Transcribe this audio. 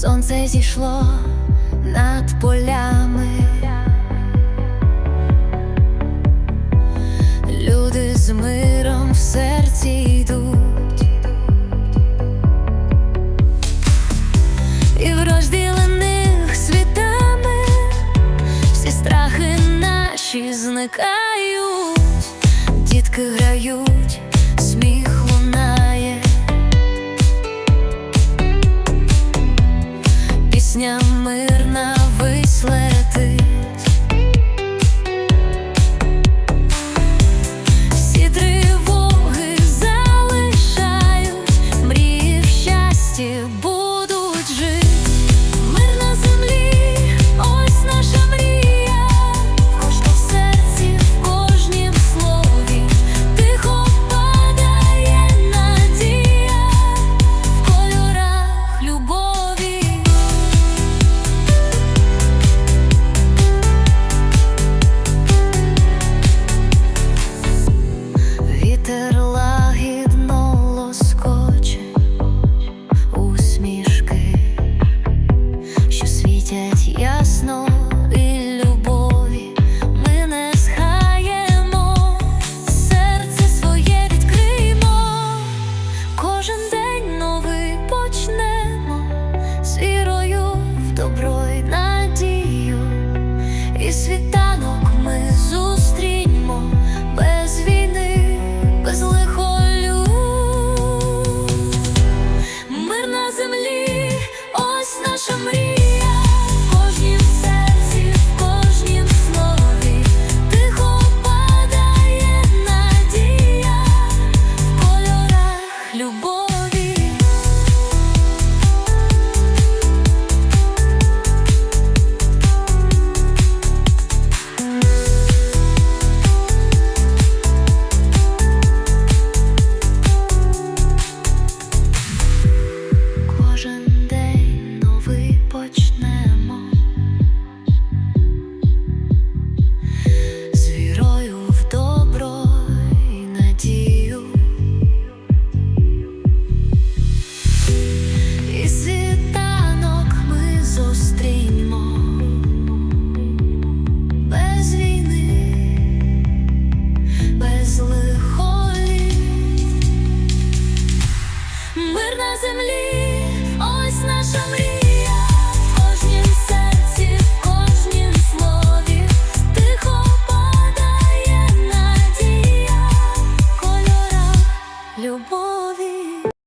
сонце зійшло над полями. Люди з миром в серці йдуть, і врожділи них світами, всі страхи наші зникають, дітки грають. мирна вислети. добро. my